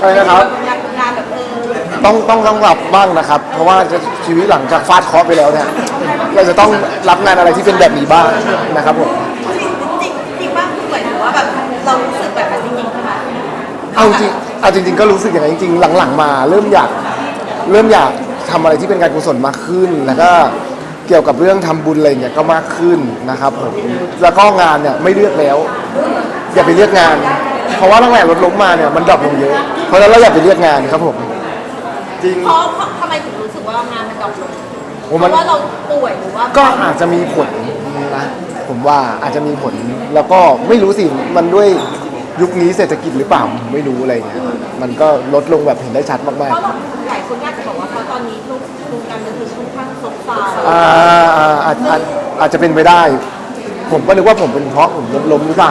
อะไรนะครับ งานงานแบบเออต้องต้องต้องรับบ้างนะครับ เพราะว่าจะชีวิตหลังจากฟาดเคราะห์ไปแล้วเนี่ยเราจะต้องรับงานอะไรที่เป็นแบบนี้บ้างนะครับผมจริงจริงจริงบ้างคือหมายถึงว่าแบบเรารู้สึกแบบนั้นจริงๆใช่ไหมเอาจริงเอาจริง ๆ ก็รู้สึกอย่างนั้นจริงๆหลังๆมา เริ่มอยากเริ่มอยากทำอะไรที่เป็นการกุศลมากขึ้น แล้วก็เกี่ยวกับเรื่องทำบุญอะไรอย่างเงี้ยก็มากขึ้นนะครับผมแล้วก็งานเนี่ยไม่เลือกแล้ว อย่าไปเลือกงาน เพราะว่าตั้งแต่รถล้มมาเนี่ยมันดรอปลงเยอะ เพราะฉะนั้นเราอย่าไปเลือกงานครับผม จริง เพราะเพราะทำไมถึงรู้สึกว่างานมันดรอปลงโอ้เพมัน ราะว่าเราป่วยหรือว่าก็อาจจะมีผลนะผมว่าอาจจะมีผลแล้วก็ไม่รู้สิมันด้วยยุคนี้เศรษฐกิจหรือเปล่าผมไม่รู้อะไรเงี้ยมันก็ลดลงแบบเห็นได้ชัดมากเพราะว่าหลายคนอาจจะบอกว่าเพราะตอนนี้ทุกวงการบันเทิงค่อนข้างซบเซาๆอ่าอ่าอาจอาจอาจจะเป็นไปได้ ผมก็นึกว่าผมเป็นเพราะผมล้มหรือเปล่า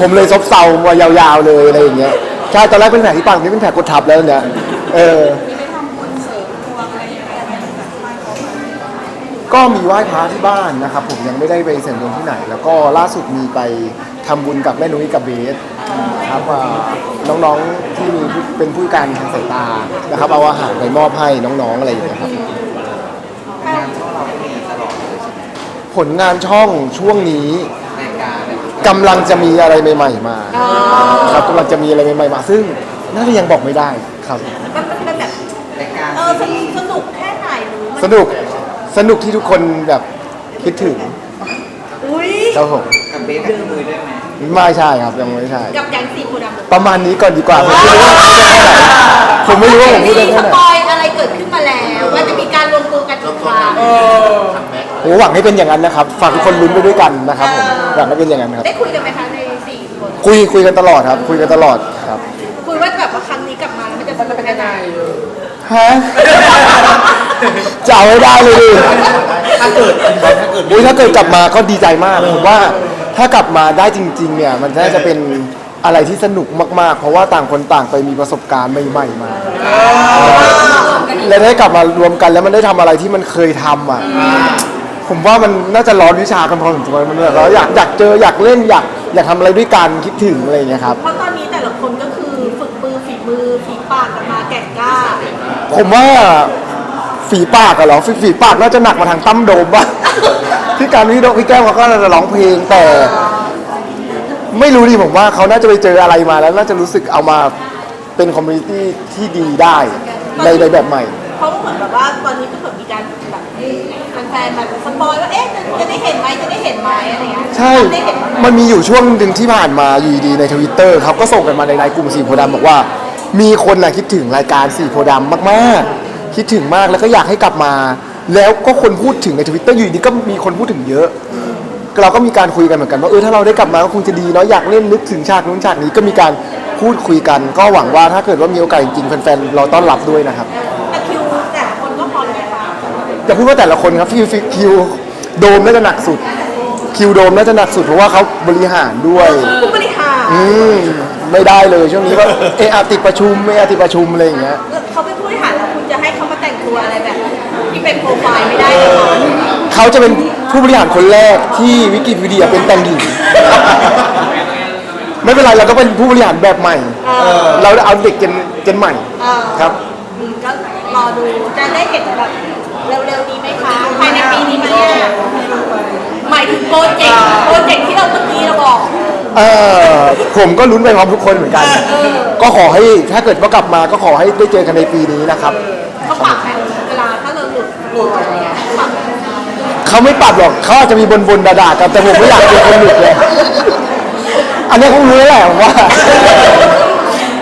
ผมเลยซบเซามายาวๆเลยอะไรอย่างเงี้ยใช่ตอนแรกเป็นแผลที่ปากนี่เป็นแผลกดทับแล้วเนี่ยเออก็มีไหว้พระที่บ้านนะครับ ผมยังไม่ได้ไปเสริมดวงที่ไหน แล้วก็ล่าสุดมีไปทำบุญกับแม่นุ้ยกับเบสครับอ่าน้องๆที่มีผู้เป็นผู้พิการทางสายตานะครับเอาอาหารไปมอบให้น้องๆอะไรอย่างเงี้ยครับ ผลงานช่องช่วงนี้กำลังจะมีอะไรใหม่ๆมาครับกำลังจะมีอะไรใหม่ๆมา ซึ่งน่าจะยังบอกไม่ได้ครับ มันมันเป็นแบบเออสนุกสนุกแค่ไหนหรือมันสนุกสนุกที่ทุกคนแบบคิดถึงอุ้ยครับผมกับเบสกับมือได้ไหมไม่ใช่ครับยังไม่ใช่ กับยังสีโพธิ์ดำหรือประมาณนี้ก่อนดีกว่าผมไม่รู้ว่าผมพูดได้มีแค่สไหนปอยอะไรเกิดขึ้นมาแล้ว ว่าจะมีการรวมตัวกันอีกครั้งโอ้ หวังให้เป็นอย่างนั้นนะครับ ฝากทุกคนลุ้นไปด้วยกันนะครับผมหวังให้เป็นอย่างนั้นครับ ได้คุยกันไหมคะในสี่คนคุยคุยกันตลอดครับ คุยกันตลอดครับคุยว่าแบบว่าครั้งนี้กลับมาแล้วมันจะสนุกเป็นยังไงฮะจะเอาให้ได้เลยดิถ้าเกิดถ้าเกิดอุ้ยถ้าเกิดกลับมาก็ดีใจมากผมว่าถ้ากลับมาได้จริง ๆ เนี่ย มันน่าจะเป็นอะไรที่สนุกมากๆ เพราะว่าต่างคนต่างไปมีประสบการณ์ใหม่ๆมา และได้กลับมารวมกันแล้วมันได้ทำอะไรที่มันเคยทำอะ ผมว่ามันน่าจะร้อนวิชากันพอสมควรมันแบบเราอยากอยากเจออยากเล่นอยากอยากทำอะไรด้วยกันคิดถึงอะไรอย่างเงี้ยครับ เพราะตอนนี้แต่ละคนก็คือฝึกมือฝีมือฝีปากกันมาแก่งกล้าผมว่าฝีปากอะเหรอฝีฝีปากน่าจะหนักมาทางตั้มโดมบ้าง พี่การพี่โดพี่แก้วเขาก็น่าจะร้องเพลงแต่ ไม่รู้ดิผมว่าเขาน่าจะไปเจออะไรมาแล้วน่าจะรู้สึกเอามาเป็นคอมมูนิตี้ที่ดีได้ในในแบบใหม่ เพราะว่าเหมือนแบบว่าตอนนี้ก็เหมือนมีการแบบ แฟนๆแบบสปอยว่าเอ๊ะจะจะได้เห็นไหมจะได้เห็นไหมอะไรเงี้ยใช่ ได้เห็นบ้างไหมมันมีอยู่ช่วงหนึ่งที่ผ่านมาอยู่ดีๆในทวิตเตอร์เขาก็ส่งกันมาในไลน์กลุ่มสีโพธิ์ดำบอกว่า มีคนน่ะคิดถึงรายการสีโพธิ์ดำมากๆ คิดถึงมากแล้วก็อยากให้กลับมา แล้วก็คนพูดถึงในทวิตเตอร์อยู่ดีก็มีคนพูดถึงเยอะ เราก็มีการคุยกันเหมือนกันว่าเออถ้าเราได้กลับมาก็คงจะดีเนาะอยากเล่นนึกถึงฉากนู้นฉากนี้ก็มีการพูดคุยกัน ก็หวังว่าถ้าเกิดว่ามีโอกาสจริงๆแฟนๆเราต้อนรับด้วยนะครับแต่คิวแต่ละคนก็พอเลยค่ะ จะพูดว่าแต่ละคนครับคิวคิวโดมน่าจะหนักสุด คิวโดมน่าจะหนักสุดเพราะว่าเขาบริหารด้วย ผู้บริหารอืมไม่ได้เลยช่วงนี้ก็เอออาติดประชุมไม่อาติดประชุมอะไรอย่างเงี้ย เขาเป็นผู้บริหารแล้วคุณจะให้เขามาแต่งตัวอะไรแบบที่เป็นโปรไฟล์ไม่ได้เลยค่ะเขาจะเป็นผู้บริหารคนแรกที่วิกิพีเดียเป็นแต่งหญิง ไม่เป็นไรเราก็เป็นผู้บริหารแบบใหม่ เราเอาเด็กเจนเจนใหม่เออครับ อืมก็รอดูจะได้เห็นแบบ เร็วๆนี้ไหมคะภายในปีนี้ไหมเนี่ยหมายถึงโปรเจกต์โปรเจกต์ที่เราเมื่อกี้เราบอก เออผมก็ลุ้นไปพร้อมทุกคนเหมือนกัน ก็ขอให้ถ้าเกิดว่ากลับมาก็ขอให้ได้เจอกันในปีนี้นะครับ เขาปรับไหมเวลาถ้าเราหลุดหลุดอะไรเงี้ยเขาปรับไหมเขาไม่ปรับหรอกเขาอาจจะมีบนบนๆด่าๆกันแต่ผมไม่อยากเป็นคนหลุดเลย อันนี้คงรู้แล้วแหละผมว่า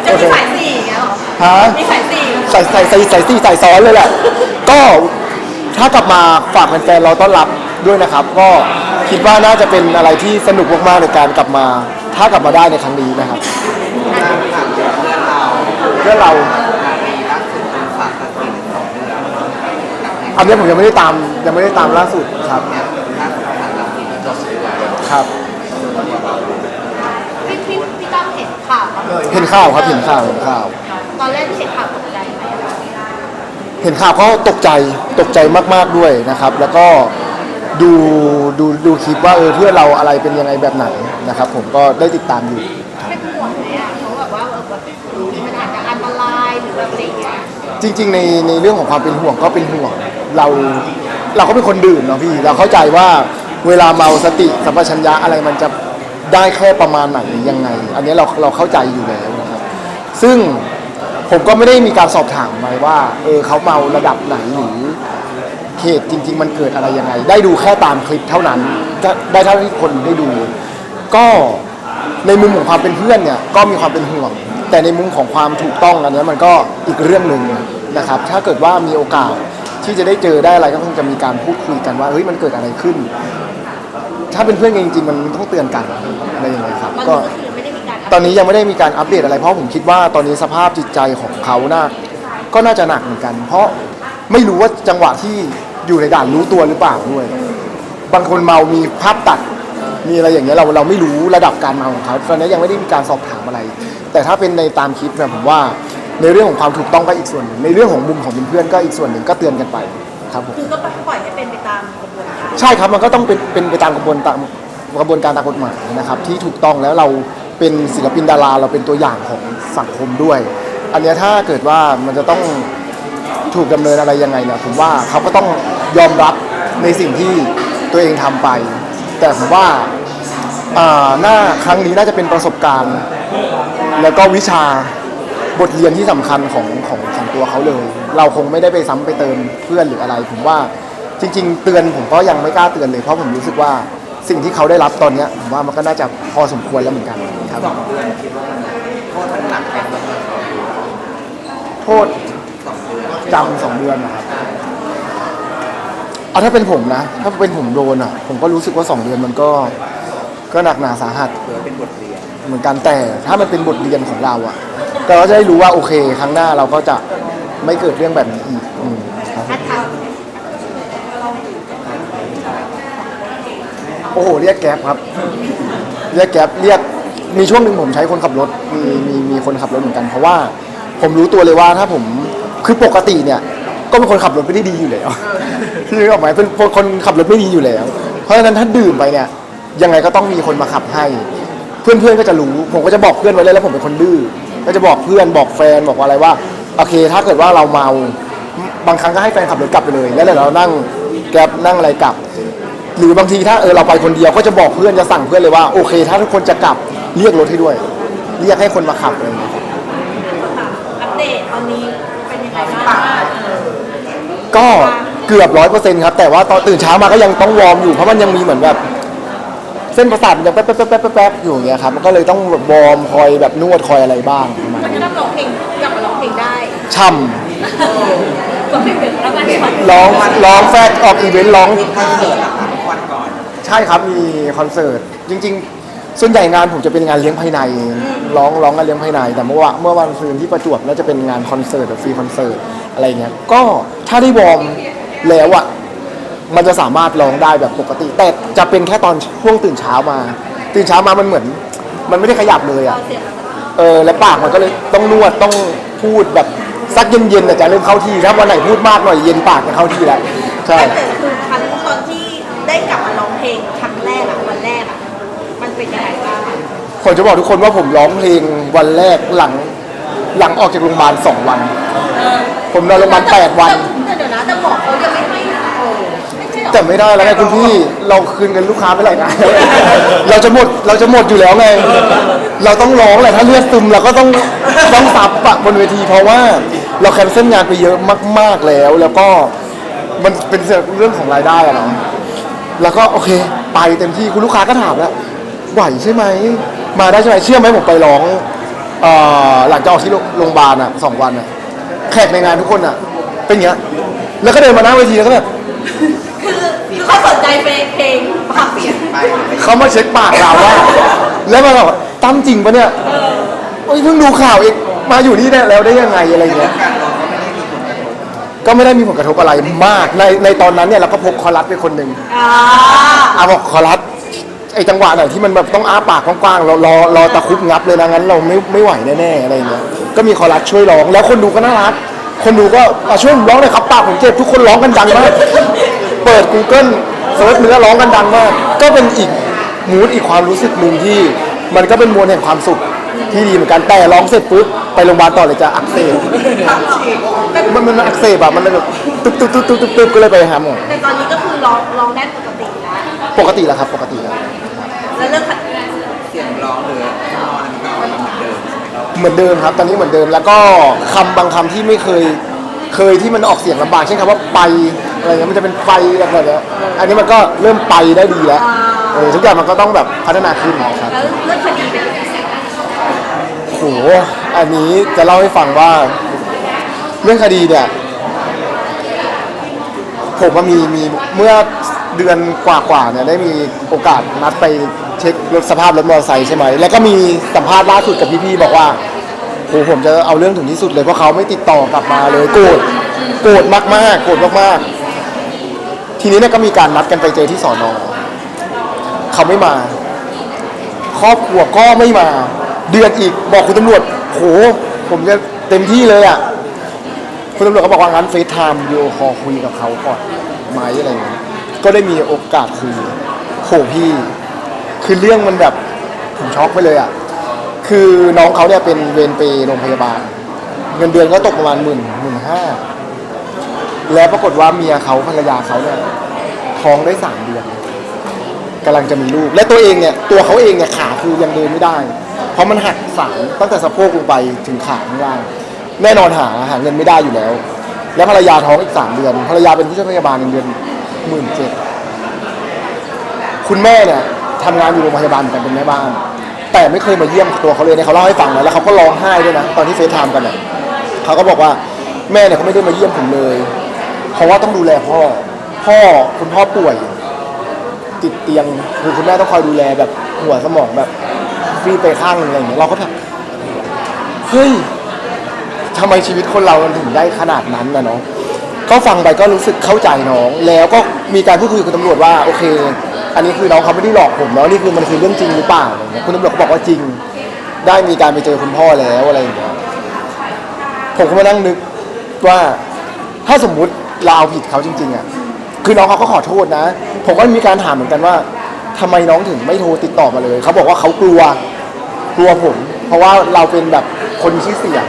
จะมีสายสี่อย่างเงี้ยเหรอฮะ มีสายสี่ ใส่ใส่ใส่ใส่ซี่ใส่ซ้อนเลยแหละ ก็ ถ้ากลับมาฝากแฟนๆเราต้อนรับด้วยนะครับ ก็คิดว่าน่าจะเป็นอะไรที่สนุกมากๆในการกลับมา ถ้ากลับมาได้ในครั้งนี้นะครับถามเรื่องเราเพื่อเรามีล่าสุดเป็นฝากตัดสินสองเรื่องอันนี้ผมยังไม่ได้ตามยังไม่ได้ตามล่าสุดครับล่าสุดฝากตัดสินจบแล้วครับพี่พี่พี่ตั้มเห็นข่าวปะเห็นข่าวครับเห็นข่าวเห็นข่าว ตอนแรกที่เห็นข่าวตกใจไหม เห็นข่าวก็ตกใจตกใจมากๆด้วยนะครับ แล้วก็ดูดูดูคลิปว่าเออเพื่อนเราอะไรเป็นยังไงแบบไหนนะครับผมก็ได้ติดตามอยู่ เป็นห่วงไหมอะเขาแบบว่าเออแบบมันอาจจะอันตจริงๆในในเรื่องของความเป็นห่วงก็เป็นห่วงเราเราก็เป็นคนดื่มเนาะพี่เราเข้าใจว่าเวลาเมาสติสัมปชัญญะอะไรมันจะได้แค่ประมาณไหนยังไง อันนี้เราเราเข้าใจอยู่แล้วนะครับซึ่ง ผมก็ไม่ได้มีการสอบถามไปว่า เออเขาเมาระดับไหนหรือเหตุจริง ๆ มันเกิดอะไรยังไง ได้ดูแค่ตามคลิปเท่านั้นก็ได้เท่าที่คนได้ดู ก็ในมุมของความเป็นเพื่อนเนี่ยก็มีความเป็นห่วง แต่ในมุมของความถูกต้องอันนี้มันก็อีกเรื่องหนึ่งนะครับ ถ้าเกิดว่ามีโอกาสที่จะได้เจอได้อะไรก็คงจะมีการพูดคุยกันว่าเฮ้ยมันเกิดอะไรขึ้น ถ้าเป็นเพื่อนกันจริงๆมันต้องเตือนกันอะไรอย่างเงี้ยครับก็ม่ได้มีการ ตอนนี้ยังไม่ได้มีการอัปเดตอะไรเพราะผมคิดว่าตอนนี้สภาพจิตใจของเขาน่าก็น่าจะหนักเหมือนกัน เพราะไม่รู้ว่าจังหวะที่อยู่ในด่านรู้ตัวหรือเปล่าด้วย บางคนเมามีภาพตัดมีอะไรอย่างเงี้ยเราเราไม่รู้ระดับการเมาของเขาตอนนี้ยังไม่ได้มีการสอบถามอะไร แต่ถ้าเป็นในตามคลิปเนี่ยผมว่าในเรื่องของความถูกต้องก็อีกส่วนหนึ่งในเรื่องของมุมของเพื่อนๆก็อีกส่วนหนึ่งก็เตือนกันไปครับผมคือก็ปล่อยให้เป็นไปตามกระบวนการใช่ครับมันก็ต้องเป็นเป็นไปตามกระบวนตามกระบวนการตามกฎหมายนะครับ ที่ถูกต้องแล้วเรา เป็นศิลปินดาราเราเป็นตัวอย่างของสังคมด้วย อันเนี้ยถ้าเกิดว่ามันจะต้องถูกดำเนินอะไรยังไงเนี่ยผมว่าเขาก็ต้องยอมรับในสิ่งที่ตัวเองทำไป แต่ผมว่าอ่าหน้าครั้งนี้น่าจะเป็นประสบการณ์ แล้วก็วิชาบทเรียนที่สำคัญของของของตัวเขาเลย เราคงไม่ได้ไปซ้ำไปเติมเพื่อนหรืออะไร ผมว่าจริง ๆ เตือนผมก็ยังไม่กล้าเตือนเลยเพราะผมรู้สึกว่า สิ่งที่เขาได้รับตอนเนี้ยผมว่ามันก็น่าจะพอสมควรแล้วเหมือนกันครับสองเดือนคิดว่ามันโทษมันหนักแค่ไหนโทษจำสองเดือนนะครับเอาถ้าเป็นผมนะ ถ้าเป็นผมโดนอะ ผมก็รู้สึกว่าสองเดือนมันก็ก็หนักหนาสาหัสเพื่อเป็นบทเรียนเหมือนกันแต่ถ้ามันเป็นบทเรียนของเราอะเราก็จะได้รู้ว่าโอเค ครั้งหน้าเราก็จะไม่เกิดเรื่องแบบนี้อีกอืมครับ ถ้าท โอ้โห เรียกแก๊ปครับ เรียกแก๊ปเรียกมีช่วงหนึ่งผมใช้คนขับรถมีมีมีคนขับรถเหมือนกัน เพราะว่าผมรู้ตัวเลยว่าถ้าผมคือปกติเนี่ย ก็เป็นคนขับรถไม่ได้ดีอยู่แล้วที่ออกไหมเป็นคนขับรถไม่ดีอยู่แล้ว เพราะฉะนั้นถ้าดื่มไปเนี่ย ยังไงก็ต้องมีคนมาขับให้ เพื่อนๆก็จะรู้ ผมก็จะบอกเพื่อนไว้เลยแล้วผมเป็นคนดื้อก็จะบอกเพื่อนบอกแฟนบอกอะไรว่าโอเค ถ้าเกิดว่าเราเมาบางครั้งก็ให้แฟนขับรถกลับไปเลย แล้วเดี๋ยวเรานั่งแกร็บนั่งอะไรกลับ หรือบางทีถ้าเออเราไปคนเดียวก็จะบอกเพื่อนจะสั่งเพื่อนเลยว่าโอเค ถ้าทุกคนจะกลับเรียกรถให้ด้วย เรียกให้คนมาขับอะไรอย่างเงี้ยำอัปเดตตอนนี้เป็นยังไงบ้างก็เกือบร้อยเปอร์เซ็นต์ครับ แต่ว่าตอนตื่นเช้ามาก็ยังต้องวอร์มอยู่ เพราะมันยังมีเหมือนแบบ เส้นประสาทมันยังแป๊บแป๊บแป๊บแป๊บแป๊บอยู่อย่างเงี้ยครับมันก็เลยต้องแบบวอร์มคอยแบบนวดคอยอะไรบ้างประมาณมันนี้จะต้องร้องเพลงกลับมาร้องเพลงได้ช่ก็ไม่ถึงแล้วมันช็อตำร้องร้องแฟกออกอีเวนต์ร้อง คอนเสิร์ตอะครับวันก่อน ใช่ครับมีคอนเสิร์ตจริง ๆ ส่วนใหญ่งานผมจะเป็นงานเลี้ยงภายในร้องร้องงานเลี้ยงภายใน แต่เมื่อวานเมื่อวันคืนที่ประจวบแล้วจะเป็นงานคอนเสิร์ตแบบฟรีคอนเสิร์ตอะไรเงี้ยก็ถ้าได้วอร์มแล้วอะมันจะสามารถร้องได้แบบปกติ แต่จะเป็นแค่ตอนช่วงตื่นเช้ามา ตื่นเช้ามามันเหมือน มันไม่ได้ขยับเลยอะเออแล้วปากมันก็เลยต้องนวดต้องพูดแบบซักเย็นๆแต่จะเริ่มเข้าที่ถ้าวันไหนพูดมากหน่อยเย็นปากจะเข้าที่แล้วใช่ แต่คือครั้งตอนที่ได้กลับ ผมจะบอกทุกคนว่าผมร้องเพลงวันแรกหลัง หลังออกจากโรงพยาบาลสองวัน ผมนอนโรงพยาบาลแปดวัน แต่เดี๋ยวนะแต่หมอเขายังไม่ให้โอ้ไม่ใช่หรอแต่ไม่ได้แล้วไงคุณพี่เราคืนเงินลูกค้าไปหลายงานแล้วเราจะหมดเราจะหมดอยู่แล้วไง เราต้องร้องแหละถ้าเลือดซึมเราก็ต้องต้องซับปะบนเวทีเพราะว่าเราแคนเซิลงานไปเยอะมาก ๆแล้ว แล้วก็มันเป็นเรื่องของรายได้อะเนาะแล้วก็โอเค ไปเต็มที่คุณลูกค้าก็ถามแล้วไหวใช่ไหม มาได้ใช่ไหมเชื่อไหมผมไปร้องเอ่อหลังจากออกที่โรงพยาบาลอะสองวันอะแขกในงานทุกคนอะ เป็นอย่างเงี้ยแล้วก็เดินมาหน้าเวทีแล้วก็แบบคือคือเขาสนใจเพลงเพลงปากเสียงไปไปเขามาเช็คปากเราว่า แล้วมาบอกตั้มจริงปะเนี่ยโอ้ยเพิ่งดูข่าวเองมาอยู่นี่ได้แล้วได้ยังไงอะไรเงี้ยการร้องก็ไม่ได้มีผลกระทบก็ไม่ได้มีผลกระทบอะไรมากในในตอนนั้นเนี่ยเราก็พกคอรัสไปคนหนึ่งอ่า อาบอกคอรัส ไอจังหวะไหนที่มันแบบต้องอ้าปากกว้างๆเรารอรอตะครุบงับเลยนะงั้นเราไม่ไม่ไหวแน่ๆอะไรเงี้ยก็มีคอรัสช่วยร้อง แล้วคนดูก็น่ารัก คนดูก็อะช่วยผมร้องหน่อยครับปากผมเจ็บทุกคนร้องกันดังมากเปิด Google เซิร์ชเนื้อร้องกันดังมาก ก็เป็นอีกมูดอีกความรู้สึกหนึ่งที่ มันก็เป็นมวลแห่งความสุขที่ดีเหมือนกันแต่ร้องเสร็จปุ๊บไปโรงพยาบาลต่อเลยจะอักเสบมันอักเสบอะมันเลยแบบตึ๊บตึ๊บตึ๊บตึ๊บตึ๊บตึ๊บก็เลยไปหาหมอแต่ตอนนี้ก็คือร้องร้องได้ปกตินะปกติแล้วครับปกติแล้ว แล้วเรื่องขัดเสียงร้องหรือนอนมันก็เหมือนเดิมใช่ไหมครับเหมือนเดิมครับ ตอนนี้เหมือนเดิมแล้วก็คำบางคำที่ไม่เคย เคยที่มันออกเสียงลำบากเช่นคำว่าไปอะไรเงี้ยมันจะเป็นไปแบบเนี้ยอันนี้มันก็เริ่มไปได้ดีแล้วเออทุกอย่างมันก็ต้องแบบพัฒนาขึ้นครับ แล้วเรื่องคดีเป็นยังไงโห อันนี้จะเล่าให้ฟังว่า เรื่องคดีเนี่ย ผมว่ามีมีเมื่อเดือนกว่าๆเนี่ยได้มีโอกาสนัดไปเช็ครถสภาพรถมอเตอร์ไซค์ใช่ไหมแล้วก็มีสัมภาษณ์ล่าสุดกับพี่ๆบอกว่าโหผมจะเอาเรื่องถึงที่สุดเลยเพราะเขาไม่ติดต่อกลับมาเลยโกรธโกรธมากๆโกรธมากๆ ทีนี้เนี่ยก็มีการนัดกันไปเจอที่สอนอเขาไม่มา ครอบครัวก็ไม่มา เดือนอีกบอกคุณตำรวจโหผมจะเต็มที่เลยอะคุณตำรวจก็บอกว่างั้นเฟซไทม์วิดีโอคอลคุยกับเขาก่อนไหมอะไรเงี้ยก็ได้มีโอกาสคุยโหพี่ คือเรื่องมันแบบผมช็อกไปเลยอะ คือน้องเขาเนี่ยเป็นเวรเปรย์โรงพยาบาล เงินเดือนก็ตกประมาณหมื่นหมื่นห้าแล้วปรากฏว่าเมียเขาภรรยาเขาเนี่ยท้องได้สามเดือนกำลังจะมีลูก และตัวเองเนี่ยตัวเขาเองเนี่ยขาคือยังเดินไม่ได้ เพราะมันหักสามตั้งแต่สะโพกลงไปถึงขาข้างล่างแน่นอนหาหาเงินไม่ได้อยู่แล้ว แล้วภรรยาท้องอีกสามเดือนภรรยาเป็นผู้ช่วยพยาบาลเงินเดือนหมื่นเจ็ดคุณแม่เนี่ย ทำงานอยู่โรงพยาบาลเหมือนกันเป็นแม่บ้าน แต่ไม่เคยมาเยี่ยมตัวเขาเลยเนี่ยเขาเล่าให้ฟังนะแล้วเขาก็ร้องไห้ด้วยนะตอนที่เฟซไทม์กันเนี่ยเขาก็บอกว่าแม่เนี่ยเขาไม่ได้มาเยี่ยมผมเลยเพราะว่าต้องดูแลพ่อ พ่อคุณพ่อป่วย ติดเตียงคือคุณแม่ต้องคอยดูแลแบบหัวสมองแบบฟีไปข้างหนึงอะไรอย่างเงี้ยเราก็แบบเฮ้ยทำไมชีวิตคนเรามันถึงได้ขนาดนั้นนะเนาะก็ฟังไปก็รู้สึกเข้าใจน้อง แล้วก็มีการพูดคุยกับตำรวจว่า โอเค อันนี้คือน้องเขาไม่ได้หลอกผมเนาะนี่คือมันคือเรื่องจริงหรือเปล่าอะไรเงี้ยคุณตำรวจก็บอกว่าจริง ได้มีการไปเจอคุณพ่อแล้วอะไรอย่างเงี้ยผมก็มานั่งนึกว่าถ้าสมมุติเราเอาผิดเขาจริง ๆอะคือน้องเขาก็ขอโทษนะ ผมก็มีการถามเหมือนกันว่าทำไมน้องถึงไม่โทรติดต่อมาเลย เขาบอกว่าเขากลัวกลัวผม เพราะว่าเราเป็นแบบคนมีชื่อเสียง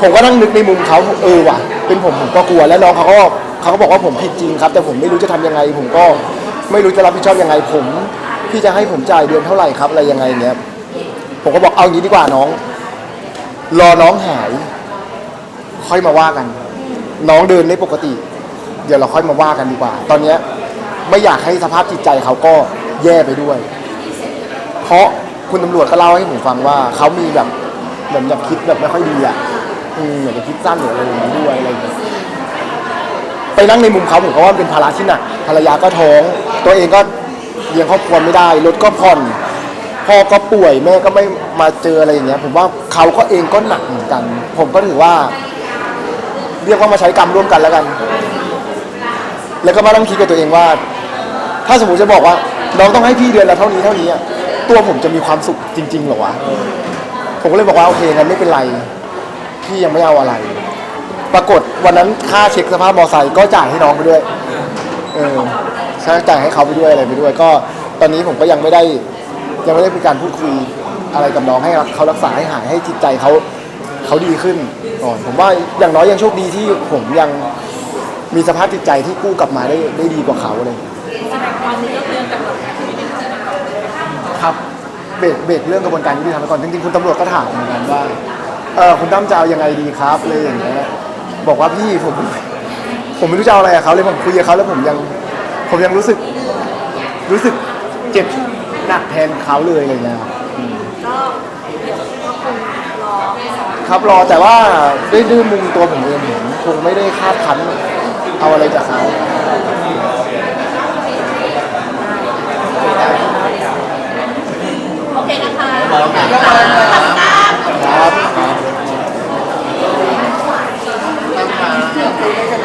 ผมก็นั่งนึกในมุมเขาเออว่ะ เป็นผมผมก็กลัวแล้วน้องเขาก็เขาก็บอกว่าผมผิดจริงครับ แต่ผมไม่รู้จะทำยังไง ผมก็ ไม่รู้จะรับผิดชอบยังไงผม พี่จะให้ผมจ่ายเดือนเท่าไหร่ครับอะไรยังไงเนี้ยผมก็บอกเอางี้ดีกว่าน้อง รอน้องหาย ค่อยมาว่ากัน น้องเดินได้ปกติ เดี๋ยวเราค่อยมาว่ากันดีกว่า ตอนเนี้ยไม่อยากให้สภาพจิตใจเขาก็แย่ไปด้วย เพราะคุณตำรวจก็เล่าให้ผมฟังว่าเขามีแบบเหมือนแบบคิดแบบไม่ค่อยดีอะอืมเหมือนจะคิดสั้นหรืออะไรอย่างนี้ด้วยอะไรอย่างเงี้ย ไปนั่งในมุมเขาผมก็ว่ามันเป็นภาระที่หนักภรรยาก็ท้อง ตัวเองก็เลี้ยงครอบครัวไม่ได้รถก็ผ่อนพ่อก็ป่วยแม่ก็ไม่มาเจออะไรอย่างเงี้ย ผมว่าเขาก็เองก็หนักเหมือนกัน ผมก็ถือว่า เรียกว่ามาใช้กรรมร่วมกันแล้วกัน แล้วก็มาต้องคิดกับตัวเองว่า ถ้าสมมติจะบอกว่า น้องต้องให้พี่เดือนละเท่านี้เท่านี้อะตัวผมจะมีความสุขจริงๆหรอวะผมก็เลยบอกว่าโอเคงั้นไม่เป็นไรพี่ยังไม่เอาอะไร ปรากฏวันนั้นค่าเช็คสภาพมอไซค์ก็จ่ายให้น้องไปด้วยเออใช่จ่ายให้เขาไปด้วยอะไรไปด้วย ก็ตอนนี้ผมก็ยังไม่ได้ ยังไม่ได้มีการพูดคุยอะไรกับน้องให้เขารักษาให้หายให้จิตใจเขาเขาดีขึ้นก่อนผมว่าอย่างน้อยยังโชคดีที่ผมยังมีสภาพจิตใจที่กู้กลับมาได้ได้ดีกว่าเขาเลยครับเบรกเบรกเรื่องกระบวนการยุติธรรมไปก่อนจริงๆคุณตำรวจก็ถามเหมือนกันว่าเออคุณตั้มจะเอายังไงดีครับเลยอย่างเงี้ย บอกว่าพี่ผม ผมไม่รู้จะเอาอะไรเขาเลยผมคุยกับเขาแล้วผมยัง ผมยังรู้สึก รู้สึกเจ็บหนักแทนเขาเลยอะไรเงี้ยครับก็ก็คงรอครับรอแต่ว่าด้วยดื้อมุมตัวผมเองผมคงไม่ได้คาดคั้นเอาอะไรจากเขาโอเคนะคะ ครับ 你最肥的是